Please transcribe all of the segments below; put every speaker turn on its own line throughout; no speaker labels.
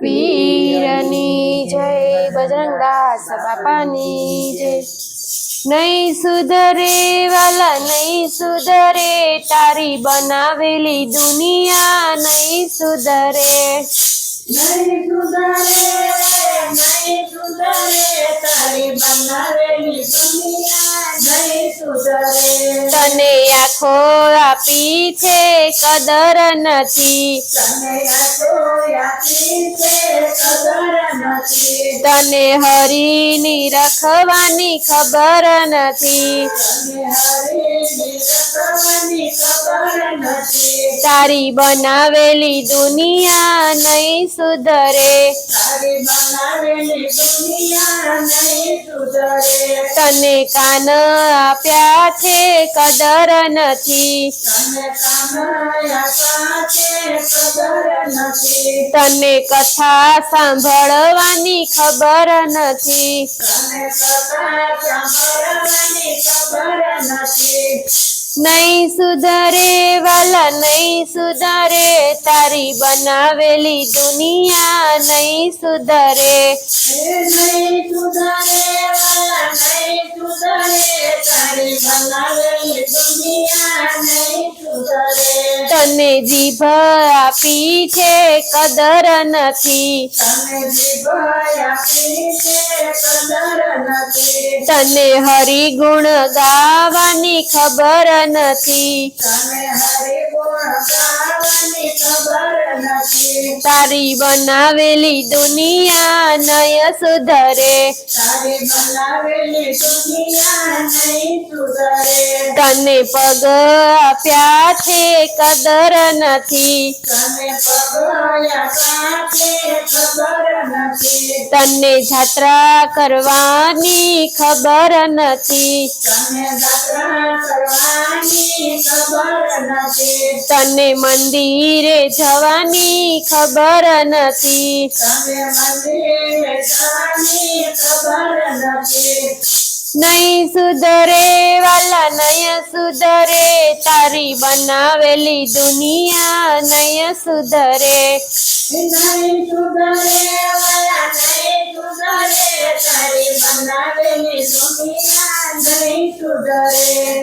પીરની જય બજરંગદાસ બાપાની જય. નહીં સુધરે વાલા, નહીં સુધરે તારી બનાવેલી દુનિયા, નહીં સુધરે.
નહીં સુધરે નહીં સુધરે તારી બનાવેલી દુનિયા.
તને આખો આપી છે કદર નથી.
તને
હરિની રખવાની ખબર નથી. તારી બનાવેલી દુનિયા નહીં સુધરે.
તારી બનાવેલી દુનિયા નહીં સુધારે.
તને કાન આપ્યા છે કદર નથી.
તને
કથા સાંભળવાની ખબર નથી. નહીં સુધરે વાલા, નહીં સુધરે તારી બનાવેલી દુનિયા. નહીં સુધરે.
નહીં સુધારે
તને જીભ આપી છે કદર નથી.
તને
હરિગુણ ગાવાની ખબર નથી. તારી બનાવેલી દુનિયા નય સુધરે.
તારી બનાવેલી દુનિયા નય
તને પગ આપ્યા છે કદર નથી.
તને
જાત્રા કરવાની ખબર નથી.
તને
મંદિરે જવાની ખબર નથી. નહીં સુધરે વાલા નય સુધરે તારી બનાવેલી દુનિયા નય સુધરે.
નહીં સુધારે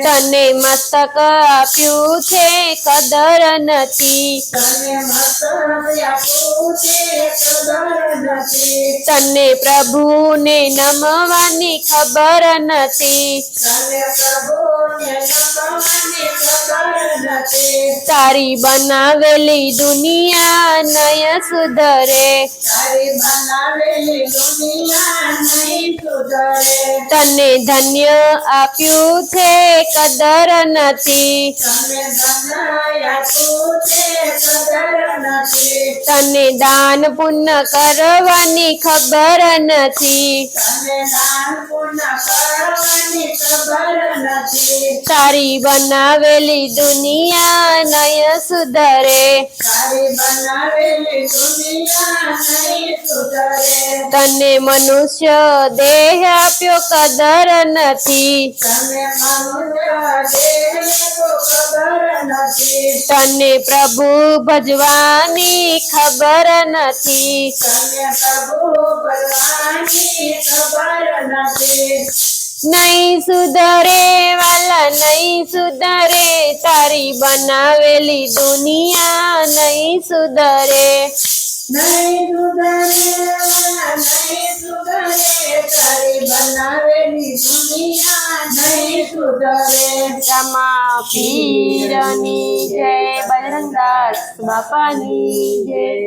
તને મસ્તક આપ્યું છે કદર નથી.
તને
પ્રભુને નમવાની ખબર નથી. તારી બનાવેલી દુનિયા નય સુધરે.
તારી બનાવેલી દુનિયા સુધરે
તને ધન્ય આપ્યું છે કદર નથી.
તને
દાન પુણ્ય કરવાની ખબર નથી. તારી બનાવેલી દુનિયા નય સુધરે. તને મનુષ્ય દેહ આપ્યો કદર નથી.
તને નથી.
પ્રભુ ભજવાની ખબર નથી.
તને પ્રભુ ભજવાની ખબર નથી.
નહીં સુધરે વાલા નહીં સુધરે. તારી બનાવેલી દુનિયા નહીં સુધરે.
નહીં સુધરે નહીં સુધરે. તારી બનાવેલી દુનિયા નહીં સુધરે.
રમા પીરની જય બજરંગદાસ બાપાની જય.